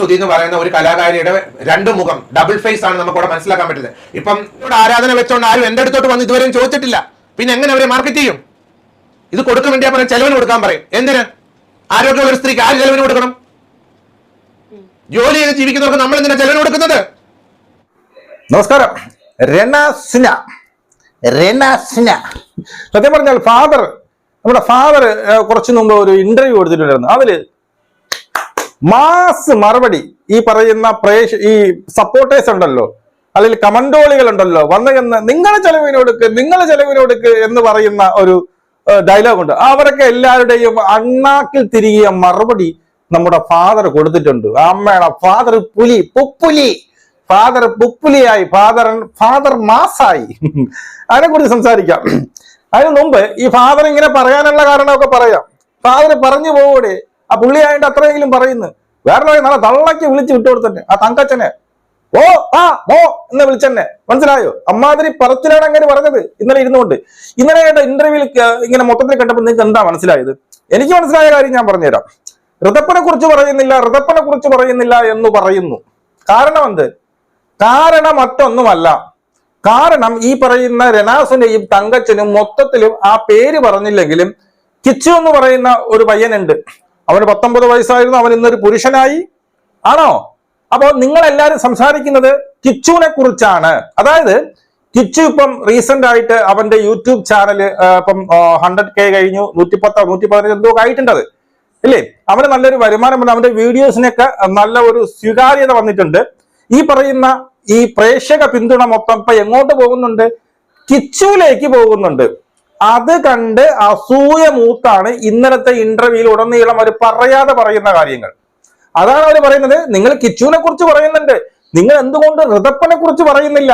സുധി എന്ന് പറയുന്ന ഒരു കലാകാരിയുടെ രണ്ട് മുഖം ഡബിൾ ഫേസ് ആണ് നമുക്ക് ഇവിടെ മനസ്സിലാക്കാൻ പറ്റുന്നത് ഇപ്പം ഇവിടെ ആരാധന വെച്ചോണ്ട് ആരും എന്റെ അടുത്തോട്ട് വന്ന് ഇതുവരെയും ചോദിച്ചിട്ടില്ല. പിന്നെ എങ്ങനെ അവരെ മാർക്കറ്റ് ചെയ്യും? ഇത് കൊടുക്കാൻ വേണ്ടിയാ പറയാം ചെലവിന് കൊടുക്കാൻ പറയും. എന്തിന്? ആരോഗ്യമുള്ള ഒരു സ്ത്രീക്ക് ആര് ചെലവിന് കൊടുക്കണം? ജോലി ചെയ്ത് ജീവിക്കുന്നവർക്ക് നമ്മൾ എന്തിനാ ചെലവിന് കൊടുക്കുന്നത്? നമസ്കാരം. സത്യം പറഞ്ഞാൽ ഫാദർ നമ്മുടെ ഫാദർ കുറച്ചു മുമ്പ് ഒരു ഇന്റർവ്യൂ കൊടുത്തിട്ടുണ്ടായിരുന്നു അതിൽ മാസ് മറുപടി ഈ പറയുന്ന പ്രേക്ഷ ഈ സപ്പോർട്ടേഴ്സ് ഉണ്ടല്ലോ. അല്ലെങ്കിൽ കമൻഡോളികൾ ഉണ്ടല്ലോ. വന്ന് എന്ന് നിങ്ങളെ ചെലവിനോടുക്ക് നിങ്ങളെ ചെലവിനോടുക്ക് എന്ന് പറയുന്ന ഒരു ഡയലോഗ് ഉണ്ട്. അവരൊക്കെ എല്ലാവരുടെയും അണ്ണാക്കിൽ തിരികിയ മറുപടി നമ്മുടെ ഫാദർ കൊടുത്തിട്ടുണ്ട്. അമ്മയുടെ ഫാദർ പുലി പുപ്പുലി. ഫാദർ പുപ്പുലിയായി. ഫാദർ ഫാദർ മാസായി. അതിനെ കുറിച്ച് സംസാരിക്കാം. അതിന് മുമ്പ് ഈ ഫാദർ ഇങ്ങനെ പറയാനുള്ള കാരണമൊക്കെ പറയാം. ഫാദർ പറഞ്ഞു പോകൂടെ ആ പുള്ളിയായിട്ട് അത്രയെങ്കിലും പറയുന്നു. വേറെ നല്ല തള്ളയ്ക്ക് വിളിച്ച് വിട്ടുകൊടുത്തന്നെ ആ തങ്കച്ചനെ ഓ ആ ഓ എന്ന് വിളിച്ചെന്നെ. മനസ്സിലായോ? അമ്മാതിരി പറച്ചിലാണ് അങ്ങനെ പറഞ്ഞത്. ഇന്നലെ ഇരുന്നുകൊണ്ട്. ഇന്നലെ കേട്ട ഇന്റർവ്യൂവിൽ ഇങ്ങനെ മൊത്തത്തിൽ കണ്ടപ്പോൾ നിങ്ങൾക്ക് എന്താ മനസ്സിലായത്? എനിക്ക് മനസ്സിലായ കാര്യം ഞാൻ പറഞ്ഞുതരാം. ഋതപ്പനെ കുറിച്ച് പറയുന്നില്ല ഋതപ്പനെ കുറിച്ച് പറയുന്നില്ല എന്ന് പറയുന്നു. കാരണം എന്ത്? കാരണം മറ്റൊന്നുമല്ല. കാരണം ഈ പറയുന്ന രനാസിന്റെയും തങ്കച്ചനും മൊത്തത്തിലും ആ പേര് പറഞ്ഞില്ലെങ്കിലും കിച്ചു എന്ന് പറയുന്ന ഒരു പയ്യനുണ്ട്. അവന് പത്തൊമ്പത് വയസ്സായിരുന്നു അവൻ ഇന്നൊരു പുരുഷനായി. ആണോ? അപ്പോൾ നിങ്ങൾ എല്ലാവരും സംസാരിക്കുന്നത് കിച്ചുവിനെ കുറിച്ചാണ്. അതായത് കിച്ചു ഇപ്പം റീസെന്റ് ആയിട്ട് അവന്റെ യൂട്യൂബ് ചാനൽ ഇപ്പം ഹൺഡ്രഡ് കെ കഴിഞ്ഞു നൂറ്റിപ്പത്ത് നൂറ്റി പതിനഞ്ച് എന്തോ ആയിട്ടുണ്ടത് ഇല്ലേ? അവന് നല്ലൊരു വരുമാനമുണ്ട് അവന്റെ വീഡിയോസിനൊക്കെ നല്ല ഒരു സ്വീകാര്യത വന്നിട്ടുണ്ട്. ഈ പറയുന്ന ഈ പ്രേക്ഷക പിന്തുണ മൊത്തം ഇപ്പൊ എങ്ങോട്ട് പോകുന്നുണ്ട്? കിച്ചുവിലേക്ക് പോകുന്നുണ്ട്. അത് കണ്ട് അസൂയ മൂത്താണ് ഇന്നലത്തെ ഇന്റർവ്യൂവിൽ ഉടനീളം അവർ പറയാതെ പറയുന്ന കാര്യങ്ങൾ. അതാണ് അവർ പറയുന്നത്. നിങ്ങൾ കിച്ചുവിനെ കുറിച്ച് പറയുന്നുണ്ട്. നിങ്ങൾ എന്തുകൊണ്ട് ഋതപ്പനെ കുറിച്ച് പറയുന്നില്ല?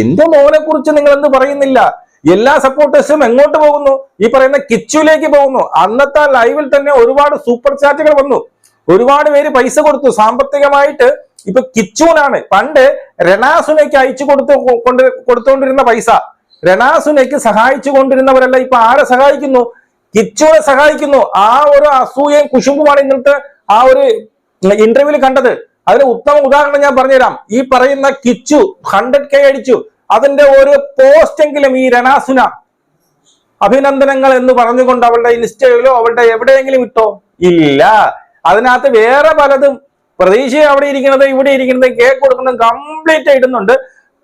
എന്റെ മോനെ കുറിച്ച് നിങ്ങൾ എന്ത് പറയുന്നില്ല? എല്ലാ സപ്പോർട്ടേഴ്സും എങ്ങോട്ട് പോകുന്നു? ഈ പറയുന്ന കിച്ചുവിലേക്ക് പോകുന്നു. അന്നത്തെ ലൈവിൽ തന്നെ ഒരുപാട് സൂപ്പർ ചാറ്റുകൾ വന്നു. ഒരുപാട് പേര് പൈസ കൊടുത്തു. സാമ്പത്തികമായിട്ട് ഇപ്പൊ കിച്ചുവിനാണ്. പണ്ട് രണാസുനയ്ക്ക് അയച്ചു കൊടുത്തു കൊണ്ട് കൊടുത്തുകൊണ്ടിരുന്ന പൈസ. രണാസുനയ്ക്ക് സഹായിച്ചു കൊണ്ടിരുന്നവരല്ല ഇപ്പൊ ആരെ സഹായിക്കുന്നു? കിച്ചുവിനെ സഹായിക്കുന്നു. ആ ഒരു അസൂയയും കുശുമ്പുമാണ് ഇന്നത്തെ ആ ഒരു ഇന്റർവ്യൂവിൽ കണ്ടത്. അതിന് ഉത്തമ ഉദാഹരണം ഞാൻ പറഞ്ഞുതരാം. ഈ പറയുന്ന കിച്ചു ഹൺഡ്രഡ് കെ അടിച്ചു. അതിന്റെ ഒരു പോസ്റ്റെങ്കിലും ഈ രണാസുന അഭിനന്ദനങ്ങൾ എന്ന് പറഞ്ഞുകൊണ്ട് അവളുടെ ഇൻസ്റ്റയിലോ അവളുടെ എവിടെയെങ്കിലും ഇട്ടോ? ഇല്ല. അതിനകത്ത് വേറെ പലതും പ്രതീക്ഷ അവിടെ ഇരിക്കുന്നത് ഇവിടെ ഇരിക്കുന്നത് കേക്ക് കൊടുക്കുന്നത് കംപ്ലീറ്റ് ഇടുന്നുണ്ട്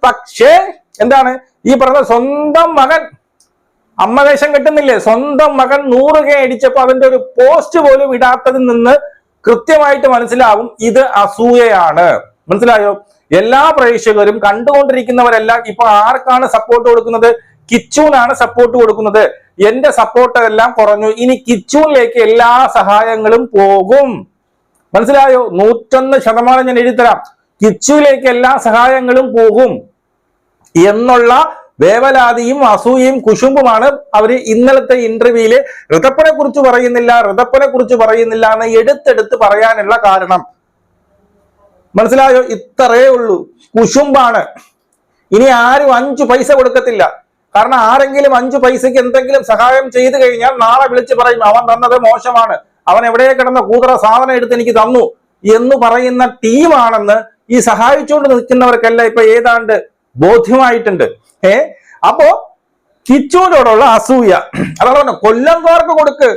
പക്ഷേ എന്താണ്? ഈ പറഞ്ഞ സ്വന്തം മകൻ അമ്മ വേഷം കെട്ടുന്നില്ലേ? സ്വന്തം മകൻ നൂറ് കെ അടിച്ചപ്പോ അവന്റെ ഒരു പോസ്റ്റ് പോലും ഇടാത്തതിൽ നിന്ന് കൃത്യമായിട്ട് മനസ്സിലാവും ഇത് അസൂയയാണ്. മനസ്സിലായോ? എല്ലാ പ്രേക്ഷകരും കണ്ടുകൊണ്ടിരിക്കുന്നവരെല്ലാം ഇപ്പൊ ആർക്കാണ് സപ്പോർട്ട് കൊടുക്കുന്നത്? കിച്ചൂനാണ് സപ്പോർട്ട് കൊടുക്കുന്നത്. എന്റെ സപ്പോർട്ട് എല്ലാം കുറഞ്ഞു. ഇനി കിച്ചൂനിലേക്ക് എല്ലാ സഹായങ്ങളും പോകും. മനസ്സിലായോ? നൂറ്റൊന്ന് ശതമാനം ഞാൻ എഴുതിത്തരാം. കിച്ചുവിലേക്ക് എല്ലാ സഹായങ്ങളും പോകും. എന്നുള്ള വേവലാതിയും അസൂയയും കുശുമ്പുമാണ് അവർ ഇന്നലത്തെ ഇന്റർവ്യൂവിൽ ഋതപ്പനെ കുറിച്ച് പറയുന്നില്ല ഋതപ്പനെ കുറിച്ച് പറയുന്നില്ല എന്ന് എടുത്തെടുത്ത് പറയാനുള്ള കാരണം. മനസ്സിലായോ? ഇത്രയേ ഉള്ളൂ. കുശുമ്പാണ്. ഇനി ആരും അഞ്ചു പൈസ കൊടുക്കത്തില്ല. കാരണം ആരെങ്കിലും അഞ്ചു പൈസക്ക് എന്തെങ്കിലും സഹായം ചെയ്തു കഴിഞ്ഞാൽ നാളെ വിളിച്ച് പറയും അവൻ തന്നത് മോശമാണ്. അവൻ എവിടെ കിടന്ന കൂതറ സാധനം എടുത്ത് എനിക്ക് തന്നു എന്ന് പറയുന്ന ടീമാണെന്ന് ഈ സഹായിച്ചുകൊണ്ട് നിൽക്കുന്നവർക്കല്ല ഇപ്പൊ ഏതാണ്ട് ബോധ്യമായിട്ടുണ്ട്. ഏ? അപ്പോ കിച്ചുവിനോടുള്ള അസൂയ. അതാണ് പറഞ്ഞ കൊല്ലംകാർക്ക് കൊടുക്ക്.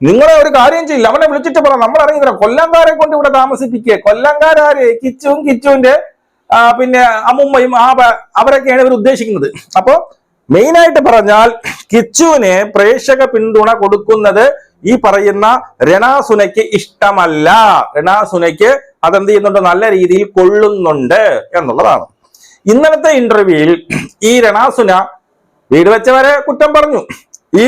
നിങ്ങളെ ഒരു കാര്യം ചെയ്യില്ല. അവനെ വിളിച്ചിട്ട് പറ നമ്മൾ അറിയുന്നില്ല കൊല്ലംകാരെ കൊണ്ട് ഇവിടെ താമസിപ്പിക്കുക. കൊല്ലംകാരാര് കിച്ചുവും കിച്ചുവിന്റെ പിന്നെ അമ്മുമ്മയും ആ അവരൊക്കെയാണ് ഇവർ ഉദ്ദേശിക്കുന്നത്. അപ്പോ മെയിൻ ആയിട്ട് പറഞ്ഞാൽ കിച്ചുവിന് പ്രേക്ഷക പിന്തുണ കൊടുക്കുന്നത് ഈ പറയുന്ന രണാസുനയ്ക്ക് ഇഷ്ടമല്ല. രണാസുനയ്ക്ക് അതെന്ത് ചെയ്യുന്നുണ്ട്? നല്ല രീതിയിൽ കൊള്ളുന്നുണ്ട് എന്നുള്ളതാണ്. ഇന്നലത്തെ ഇന്റർവ്യൂയിൽ ഈ രണാസുന വീട് വെച്ചവരെ കുറ്റം പറഞ്ഞു. ഈ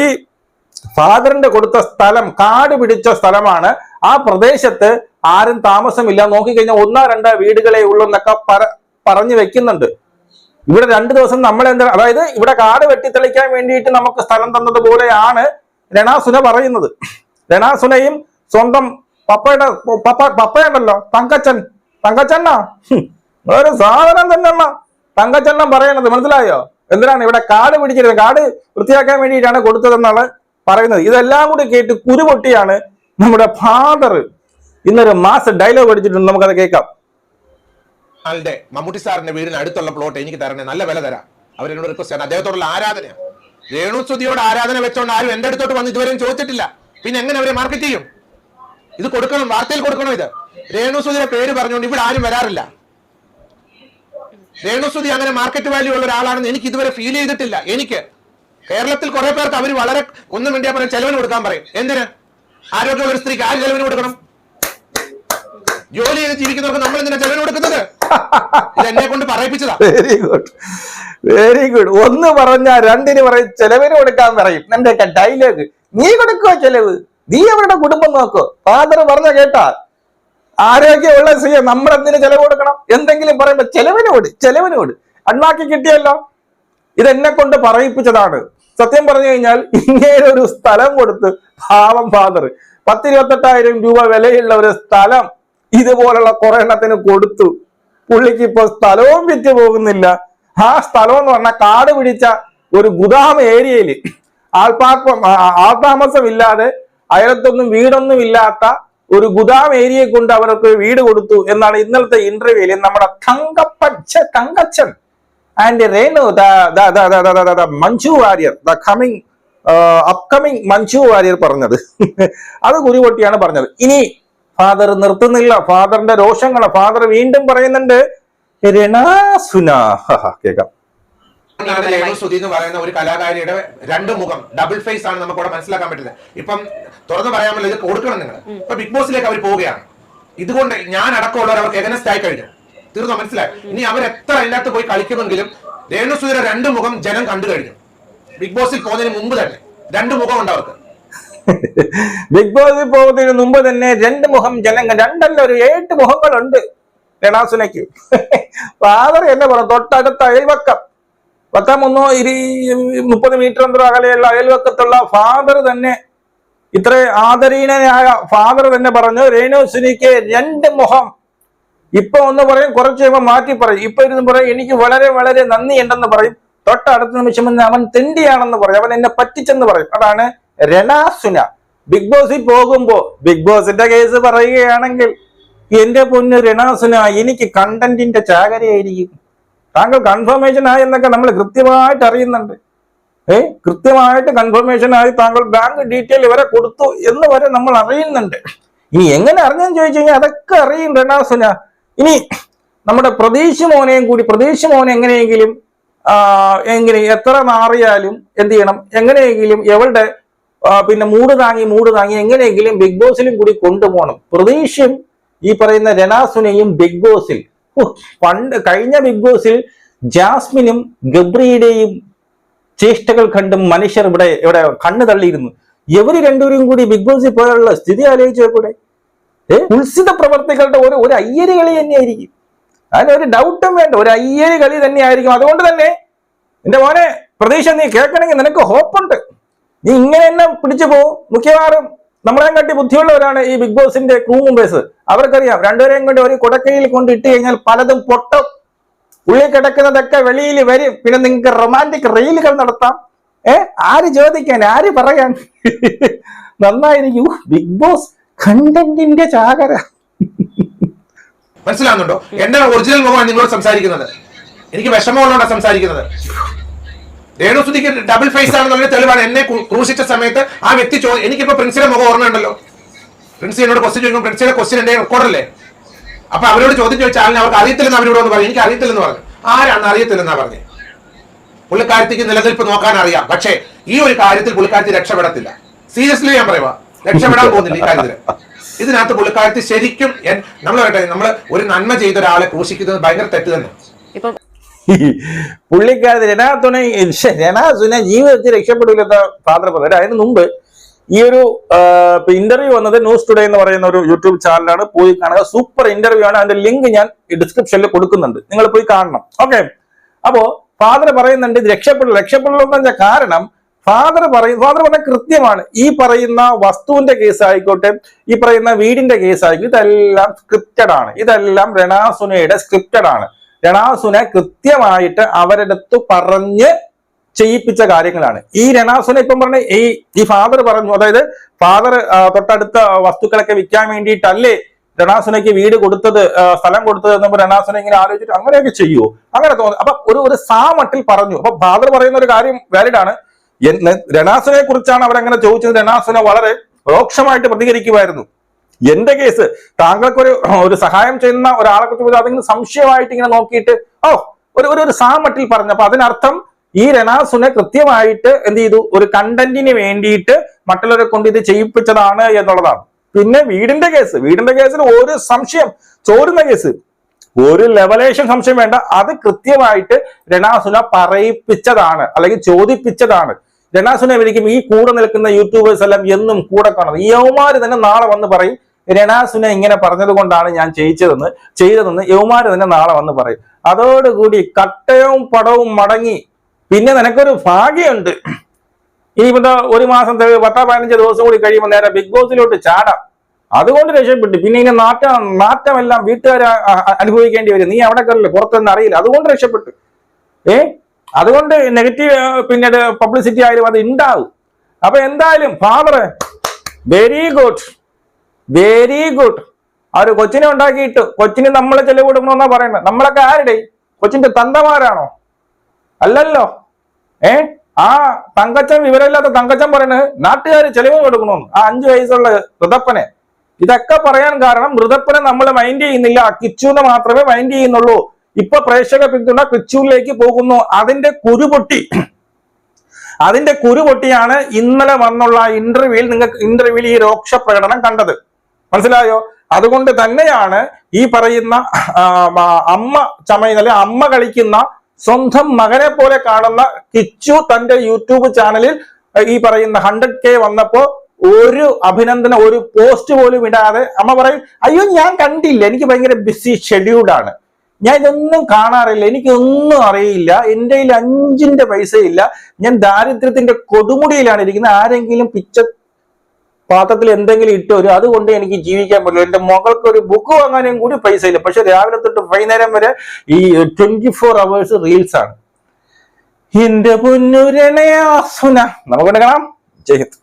ഫാദറിന്റെ കൊടുത്ത സ്ഥലം കാട് പിടിച്ച സ്ഥലമാണ്. ആ പ്രദേശത്ത് ആരും താമസമില്ല. നോക്കിക്കഴിഞ്ഞാൽ ഒന്നോ രണ്ടോ വീടുകളെ ഉള്ളൂ എന്നൊക്കെ പറ പറഞ്ഞു വെക്കുന്നുണ്ട്. ഇവിടെ രണ്ടു ദിവസം നമ്മൾ എന്താ അതായത് ഇവിടെ കാട് വെട്ടിത്തെളിക്കാൻ വേണ്ടിയിട്ട് നമുക്ക് സ്ഥലം തന്നതുപോലെയാണ് രണാസുന പറയുന്നത്. രണാസുനയും സ്വന്തം പപ്പയുടെ പപ്പ പപ്പയുണ്ടല്ലോ തങ്കച്ചൻ. തങ്കച്ചണ്ണ ഒരു സാധനം തന്നെണ്ണ തങ്കച്ചണ്ണൻ പറയണത് മനസ്സിലായോ? എന്തിനാണ് ഇവിടെ കാട് പിടിച്ചിരുന്നത്? കാട് വൃത്തിയാക്കാൻ വേണ്ടിയിട്ടാണ് കൊടുത്തതെന്നാണ് പറയുന്നത്. ഇതെല്ലാം കൂടി കേട്ട് കുരുപൊട്ടിയാണ് നമ്മുടെ ഫാദർ ഇന്നൊരു മാസ് ഡയലോഗ് അടിച്ചിട്ടുണ്ട്. നമുക്കത് കേൾക്കാം. ആളുടെ മമ്മൂട്ടി സാറിന്റെ വീടിന് അടുത്തുള്ള പ്ലോട്ട് എനിക്ക് തരണേ. നല്ല വില തരാം. അവരെന്നോട് റിക്വസ്റ്റ് ആണ് അദ്ദേഹത്തോടുള്ള ആരാധനയാണ് രേണു സ്തുതിയോട് ആരാധന വെച്ചോണ്ട് ആരും എന്റെ അടുത്തോട്ട് വന്ന് ഇതുവരെയും ചോദിച്ചിട്ടില്ല. പിന്നെ എങ്ങനെ അവരെ മാർക്കറ്റ് ചെയ്യും? ഇത് കൊടുക്കണം വാർത്തയിൽ കൊടുക്കണം ഇത്? രേണു സ്തുതിയുടെ പേര് പറഞ്ഞുകൊണ്ട് ഇവിടെ ആരും വരാറില്ല. രേണു സ്തുതി അങ്ങനെ മാർക്കറ്റ് വാല്യൂ ഉള്ള ഒരാളാണെന്ന് എനിക്ക് ഇതുവരെ ഫീൽ ചെയ്തിട്ടില്ല. എനിക്ക് കേരളത്തിൽ കുറെ പേർക്ക് അവർ വളരെ ഒന്നും വേണ്ടിയാ പറയും ചെലവിന് കൊടുക്കാൻ പറയും. എന്തിന്? ആരോഗ്യമുള്ള സ്ത്രീക്ക് ആര് ചെലവിന് കൊടുക്കണം? ജോലി ചെയ്ത് ജീവിക്കുന്നവർക്ക് നമ്മൾ എന്തിനാ ചെലവിന് കൊടുക്കുന്നത്? എന്നെ കൊണ്ട് പറയിപ്പിച്ചതാ. വെരി ഗുഡ് വെരി ഗുഡ് ഒന്ന് പറഞ്ഞ രണ്ടിന് പറയും ചെലവിന് കൊടുക്കാൻ പറയും. എന്റെ ഡയലോഗ് നീ കൊടുക്കുക ചെലവ്? നീ അവരുടെ കുടുംബം നോക്കോ. ഫാദർ പറഞ്ഞ കേട്ടാ ആരോഗ്യമുള്ള സ്ത്രീ നമ്മൾ എന്തിനു ചെലവ് കൊടുക്കണം? എന്തെങ്കിലും പറയുമ്പോ ചെലവിനോട് ചെലവിനോട്. അണ്ണാക്കി കിട്ടിയല്ലോ. ഇത് എന്നെ കൊണ്ട് പറയിപ്പിച്ചതാണ്. സത്യം പറഞ്ഞു കഴിഞ്ഞാൽ ഇങ്ങനെ ഒരു സ്ഥലം കൊടുത്ത് പാവം ഫാദർ പത്തിരുപത്തെട്ടായിരം രൂപ വിലയുള്ള ഒരു സ്ഥലം ഇതുപോലുള്ള കുറെ എണ്ണത്തിന് കൊടുത്തു. പുള്ളിക്ക് ഇപ്പൊ സ്ഥലവും വിറ്റ് പോകുന്നില്ല. ആ സ്ഥലം എന്ന് പറഞ്ഞാൽ കാട് പിടിച്ച ഒരു ഗുദാം ഏരിയയിൽ ആൾപ്പാർപ്പം ആ- ആൾതാമസം ഇല്ലാതെ അയലത്തൊന്നും വീടൊന്നും ഇല്ലാത്ത ഒരു ഗുദാം ഏരിയയെ കൊണ്ട് അവർക്ക് വീട് കൊടുത്തു എന്നാണ് ഇന്നലത്തെ ഇന്റർവ്യൂവിൽ നമ്മുടെ തങ്കപ്പച്ച Thankachan and Renu Manju Warrier the coming upcoming Manju Warrier പറഞ്ഞത്. അത് കുരുപൊട്ടിയാണ് പറഞ്ഞത്. ഇനി ഫാദർ നിർത്തുന്നില്ല. ഫാദറിന്റെ രോഷങ്ങളെ ഫാദർ വീണ്ടും പറയുന്നുണ്ട് രണാസുന കേക്കാം. ആണ് രേണു സുധി എന്ന് പറയുന്ന ഒരു കലാകാരിയുടെ രണ്ട് മുഖം. ഡബിൾ ഫേസ് ആണ് നമുക്ക് ഇവിടെ മനസ്സിലാക്കാൻ പറ്റില്ല ഇപ്പം തുറന്നു പറയാമല്ലോ ഇത് കൊടുക്കണം നിങ്ങൾ. ഇപ്പൊ ബിഗ് ബോസിലേക്ക് അവർ പോവുകയാണ്. ഇതുകൊണ്ട് ഞാൻ അടക്കമുള്ളവർ അവർക്ക് എഗനസ്റ്റ് ആയി കഴിഞ്ഞു. തീർന്നോ? മനസ്സിലായി? ഇനി അവർ എത്ര അതിനകത്ത് പോയി കളിക്കുമെങ്കിലും രേണു രണ്ടു രണ്ട് മുഖം ജനം കണ്ടു കഴിഞ്ഞു. ബിഗ് ബോസിൽ പോകുന്നതിന് മുമ്പ് തന്നെ. രണ്ട് മുഖം ഉണ്ട് അവർക്ക്. ബിഗ് ബോസിൽ പോകുന്നതിന് മുമ്പ് തന്നെ രണ്ട് മുഖം ജനങ്ങൾ രണ്ടല്ല ഒരു ഏട്ട് മുഖങ്ങളുണ്ട് രണാസുനയ്ക്ക്. ഫാദർ എന്നെ പറഞ്ഞു തൊട്ടടുത്ത അയൽവക്കം. ഒന്നോ ഇരു മുപ്പത് മീറ്റർ എന്തോ അകലെയുള്ള അയൽവക്കത്തുള്ള ഫാദർ തന്നെ ഇത്ര ആദരീണനായ ഫാദർ തന്നെ പറഞ്ഞു രേണുസുനിക്ക് രണ്ട് മുഖം. ഇപ്പൊ ഒന്ന് പറയും കുറച്ച് കഴിയുമ്പോൾ മാറ്റി പറയും. ഇപ്പൊ ഇരുന്ന് പറയും എനിക്ക് വളരെ വളരെ നന്ദിയുണ്ടെന്ന് പറയും. തൊട്ടടുത്ത നിമിഷം അവൻ തെണ്ടിയാണെന്ന് പറയും. അവൻ എന്നെ പറ്റിച്ചെന്ന് പറയും. അതാണ് രണാസുന ബിഗ് ബോസിൽ പോകുമ്പോ ബിഗ് ബോസിന്റെ കേസ് പറയുകയാണെങ്കിൽ എന്റെ പൊന്ന് രണാസുന എനിക്ക് കണ്ടന്റിന്റെ ചാകരയായിരിക്കും. താങ്കൾ കൺഫർമേഷൻ ആയി എന്നൊക്കെ നമ്മൾ കൃത്യമായിട്ട് അറിയുന്നുണ്ട്. ഏ? കൃത്യമായിട്ട് കൺഫർമേഷൻ ആയി താങ്കൾ ബാങ്ക് ഡീറ്റെയിൽ വരെ കൊടുത്തു എന്ന് വരെ നമ്മൾ അറിയുന്നുണ്ട്. ഇനി എങ്ങനെ അറിഞ്ഞെന്ന് ചോദിച്ചു കഴിഞ്ഞാൽ അതൊക്കെ അറിയും രണാസുന ഇനി നമ്മുടെ പ്രതീക്ഷ മോനെയും കൂടി പ്രതീക്ഷ മോനെ എങ്ങനെയെങ്കിലും എങ്ങനെ എത്ര മാറിയാലും എന്ത് ചെയ്യണം? എങ്ങനെയെങ്കിലും എവളുടെ പിന്നെ മൂട് താങ്ങി മൂട് താങ്ങി എങ്ങനെയെങ്കിലും ബിഗ് ബോസിലും കൂടി കൊണ്ടുപോകണം. പ്രതീക്ഷയും ഈ പറയുന്ന രണാസുനെയും ബിഗ് ബോസിൽ പണ്ട് കഴിഞ്ഞ ബിഗ് ബോസിൽ ജാസ്മിനും ഗബ്രിയുടെയും ചേഷ്ടകൾ കണ്ടും മനുഷ്യർ ഇവിടെ ഇവിടെ കണ്ണു തള്ളിയിരുന്നു. ഇവർ രണ്ടുപേരും കൂടി ബിഗ് ബോസിൽ പോയുള്ള സ്ഥിതി ആലോചിച്ചു കൂടെ ഉത്സിത പ്രവർത്തികളുടെ ഒരു ഒരു അയ്യര് കളി തന്നെയായിരിക്കും. ഒരു ഡൗട്ടും വേണ്ട. ഒരു അയ്യര് കളി തന്നെയായിരിക്കും. അതുകൊണ്ട് തന്നെ എന്റെ മോനെ പ്രതീക്ഷ നീ കേൾക്കണമെങ്കിൽ നിനക്ക് ഹോപ്പുണ്ട് നീ ഇങ്ങനെ തന്നെ പിടിച്ചു പോകും മിക്കവാറും. നമ്മളെ കാട്ടി ബുദ്ധിയുള്ളവരാണ് ഈ ബിഗ് ബോസിന്റെ ക്രൂ മെമ്പേഴ്സ് അവർക്കറിയാം രണ്ടുപേരെയും കൊണ്ട് ഒരു കുടക്കയിൽ കൊണ്ട് ഇട്ട് കഴിഞ്ഞാൽ പലതും പൊട്ടും. ഉള്ളിൽ കിടക്കുന്നതൊക്കെ വെളിയിൽ വരും. പിന്നെ നിങ്ങൾക്ക് റൊമാന്റിക് റീലുകൾ നടത്താം. ഏ? ആര് ചോദിക്കാൻ? ആര് പറയാൻ? നന്നായിരിക്കും. ബിഗ് ബോസ് കണ്ടന്റിന്റെ ചാകര. മനസ്സിലാകുന്നുണ്ടോ എന്റെ ഒറിജിനൽ മുഖമാണ് നിങ്ങളോട് സംസാരിക്കുന്നത്? എനിക്ക് വിഷമമുള്ളതുകൊണ്ടാണ് സംസാരിക്കുന്നത്. രേണുസുതിക്ക് ഡബിൾ ഫേസ് ആണെന്നുള്ള തെളിവാണ്. എന്നെ ക്രൂശിച്ച സമയത്ത് ആ വ്യക്തി ചോ എനിക്കിപ്പോ പ്രിൻസിയുടെ മുഖം ഓർമ്മയുണ്ടല്ലോ. പ്രിൻസി എന്നോട് ക്വസ്റ്റ്യൻ ചോദിക്കും പ്രിൻസിയുടെ ക്വസ്റ്റ്യൻ എന്റെ റെക്കോർഡല്ലേ അപ്പൊ അവരോട് ചോദ്യം ചോദിച്ചാൽ അവർക്ക് അറിയത്തില്ലെന്ന് അവരോട് ഒന്ന് പറഞ്ഞു. എനിക്ക് അറിയത്തില്ലെന്ന് പറഞ്ഞു. ആരാണ് അറിയത്തില്ലെന്നാ പറഞ്ഞു. പുള്ളിക്കാരത്തിക്ക് നിലനിൽപ്പ് നോക്കാൻ അറിയാം. പക്ഷേ ഈ ഒരു കാര്യത്തിൽ പുള്ളിക്കാരത്തി രക്ഷപ്പെടത്തില്ല. സീരിയസ്ലി ഞാൻ പറയുക രക്ഷപ്പെടാൻ പോകുന്നില്ല ഈ കാര്യത്തിൽ ഇതിനകത്ത് പുള്ളിക്കാരത്തി ശരിക്കും നമ്മൾ പറയട്ടെ നമ്മൾ ഒരു നന്മ ചെയ്ത ഒരാളെ ക്രൂശിക്കുന്നത് ഭയങ്കര തെറ്റ് തന്നെ. ഇപ്പൊ രനാഥുനെ രനാസുനെ ജീവിതത്തിൽ രക്ഷപ്പെടില്ലെന്ന ഫാദർ പറഞ്ഞു. അതിന് മുമ്പ് ഈ ഒരു ഇന്റർവ്യൂ വന്നത് ന്യൂസ് ടുഡേ എന്ന് പറയുന്ന ഒരു യൂട്യൂബ് ചാനലാണ് പോയി കാണുക. സൂപ്പർ ഇന്റർവ്യൂ ആണ്. അതിന്റെ ലിങ്ക് ഞാൻ ഡിസ്ക്രിപ്ഷനിൽ കൊടുക്കുന്നുണ്ട്. നിങ്ങൾ പോയി കാണണം. ഓക്കെ അപ്പോ ഫാദർ പറയുന്നുണ്ട് ഇത് രക്ഷപ്പെടും രക്ഷപ്പെടില്ലെന്ന് കാരണം ഫാദർ പറയും ഫാദർ പറഞ്ഞ കൃത്യമാണ്. ഈ പറയുന്ന വസ്തുവിന്റെ കേസ് ആയിക്കോട്ടെ ഈ പറയുന്ന വീടിന്റെ കേസ് ആയിക്കോട്ടെ ഇതെല്ലാം സ്ക്രിപ്റ്റഡ് ആണ്. ഇതെല്ലാം രണാസുനയുടെ സ്ക്രിപ്റ്റഡ് ആണ്. രണാസുന കൃത്യമായിട്ട് അവരടുത്ത് പറഞ്ഞ് ചെയ്യിപ്പിച്ച കാര്യങ്ങളാണ്. ഈ രണാസുനെ ഇപ്പം പറഞ്ഞ ഈ ഈ ഫാദർ പറഞ്ഞു അതായത് ഫാദർ തൊട്ടടുത്ത വസ്തുക്കളൊക്കെ വിൽക്കാൻ വേണ്ടിയിട്ടല്ലേ രണാസുനയ്ക്ക് വീട് കൊടുത്തത് സ്ഥലം കൊടുത്തത് എന്നപ്പോ രണാസുന ഇങ്ങനെ ആലോചിച്ചിട്ട് അങ്ങനെയൊക്കെ ചെയ്യുമോ അങ്ങനെ തോന്നി. അപ്പൊ ഒരു ഒരു സാമട്ടിൽ പറഞ്ഞു. അപ്പൊ ഫാദർ പറയുന്ന ഒരു കാര്യം വാലിഡ് ആണ്. രണാസുനെ കുറിച്ചാണ് അവരങ്ങനെ ചോദിച്ചത്. രണാസുന വളരെ രോക്ഷമായിട്ട് പ്രതികരിക്കുമായിരുന്നു. എന്റെ കേസ് താങ്കൾക്ക് ഒരു സഹായം ചെയ്യുന്ന ഒരാളെ കുറിച്ച് അതെങ്കിലും സംശയമായിട്ട് ഇങ്ങനെ നോക്കിയിട്ട് ഓ ഒരു ഒരു ഒരു സാമട്ടിൽ പറഞ്ഞു അപ്പൊ അതിനർത്ഥം ഈ രണാസുനെ കൃത്യമായിട്ട് എന്ത് ചെയ്തു? ഒരു കണ്ടന്റിന് വേണ്ടിയിട്ട് മറ്റുള്ളവരെ കൊണ്ട് ഇത് ചെയ്യിപ്പിച്ചതാണ് എന്നുള്ളതാണ്. പിന്നെ വീടിന്റെ കേസ് വീടിന്റെ കേസിൽ ഒരു സംശയം ചോരുന്ന കേസ്. ഒരു ലെവലേഷൻ സംശയം വേണ്ട. അത് കൃത്യമായിട്ട് രണാസുന പറയിപ്പിച്ചതാണ് അല്ലെങ്കിൽ ചോദിപ്പിച്ചതാണ്. രണാസുനെ വിളിക്കും ഈ കൂടെ നിൽക്കുന്ന യൂട്യൂബേഴ്സ് എല്ലാം എന്നും കൂടെ കാണുന്നത് യൗമാര് തന്നെ നാളെ വന്ന് പറയും രണാസുനെ ഇങ്ങനെ പറഞ്ഞതുകൊണ്ടാണ് ഞാൻ ചെയ്യിച്ചതെന്ന് ചെയ്തതെന്ന് യൗമാര് തന്നെ നാളെ വന്ന് പറയും. അതോടുകൂടി കട്ടയവും പടവും മടങ്ങി. പിന്നെ നിനക്കൊരു ഭാഗ്യമുണ്ട്. ഇനിയിപ്പോ ഒരു മാസം പത്തോ പതിനഞ്ച് ദിവസം കൂടി കഴിയുമ്പോൾ നേരെ ബിഗ് ബോസിലോട്ട് ചാടാം. അതുകൊണ്ട് രക്ഷപ്പെട്ടു. പിന്നെ ഇനി നാറ്റം നാറ്റമെല്ലാം വീട്ടുകാർ അനുഭവിക്കേണ്ടി വരും. നീ അവിടെ കയറില്ല? പുറത്തൊന്നും അറിയില്ല. അതുകൊണ്ട് രക്ഷപ്പെട്ടു. ഏ? അതുകൊണ്ട് നെഗറ്റീവ് പിന്നീട് പബ്ലിസിറ്റി ആയാലും അത് ഉണ്ടാവും അപ്പൊ എന്തായാലും father very good very good ഒരു കൊച്ചിനെ ഉണ്ടാക്കിയിട്ട് കൊച്ചിന് നമ്മളെ ചെലവ് കൊടുക്കണമെന്നാ പറയുന്നത് നമ്മളൊക്കെ ആരുടെ? കൊച്ചിന്റെ തന്തമാരാണോ? അല്ലല്ലോ. ഏ? ആ തങ്കച്ചൻ വിവരമില്ലാത്ത തങ്കച്ചൻ പറയുന്നത് നാട്ടുകാർ ചെലവ് കൊടുക്കണമെന്ന് ആ അഞ്ചു വയസ്സുള്ള ഋതപ്പനെ ഇതൊക്കെ പറയാൻ കാരണം ഋതപ്പനെ നമ്മൾ മൈൻഡ് ചെയ്യുന്നില്ല. കിച്ചുവിനെ മാത്രമേ മൈൻഡ് ചെയ്യുന്നുള്ളൂ. ഇപ്പൊ പ്രേക്ഷക പിന്തുണ തൃശ്ശൂരിലേക്ക് പോകുന്നു. അതിന്റെ കുരുപൊട്ടി അതിന്റെ കുരുപൊട്ടിയാണ് ഇന്നലെ വന്നുള്ള ഇന്റർവ്യൂവിൽ നിങ്ങൾക്ക് ഇന്റർവ്യൂവിൽ ഈ രോക്ഷ പ്രകടനം കണ്ടത്. മനസ്സിലായോ? അതുകൊണ്ട് തന്നെയാണ് ഈ പറയുന്ന അമ്മ ചമയുന്ന അല്ലെ അമ്മ കളിക്കുന്ന സ്വന്തം മകനെ പോലെ കാണുന്ന കിച്ചു തന്റെ യൂട്യൂബ് ചാനലിൽ ഈ പറയുന്ന ഹൺഡ്രഡ് കെ വന്നപ്പോ ഒരു അഭിനന്ദന ഒരു പോസ്റ്റ് പോലും ഇടാതെ അമ്മ പറയും അയ്യോ ഞാൻ കണ്ടില്ല. എനിക്ക് ഭയങ്കര ബിസി ഷെഡ്യൂൾഡാണ് ഞാൻ ഇതൊന്നും കാണാറില്ല എനിക്കൊന്നും അറിയില്ല എന്റെ കയ്യിൽ അഞ്ചിന്റെ പൈസയില്ല ഞാൻ ദാരിദ്ര്യത്തിന്റെ കൊടുമുടിയിലാണ് ഇരിക്കുന്നത്. ആരെങ്കിലും പിച്ച പാത്രത്തിൽ എന്തെങ്കിലും ഇട്ട് വരും. അതുകൊണ്ട് എനിക്ക് ജീവിക്കാൻ പറ്റില്ല. എന്റെ മകൾക്ക് ഒരു ബുക്ക് വാങ്ങാനും കൂടി പൈസ ഇല്ല. പക്ഷെ രാവിലെ തൊട്ട് വൈകുന്നേരം വരെ ഈ ട്വന്റി ഫോർ അവേഴ്സ് റീൽസ് ആണ് എന്റെ പൊന്നുരണയാസുന നമുക്ക് കാണാം. ജയ് ഹിന്ദ്.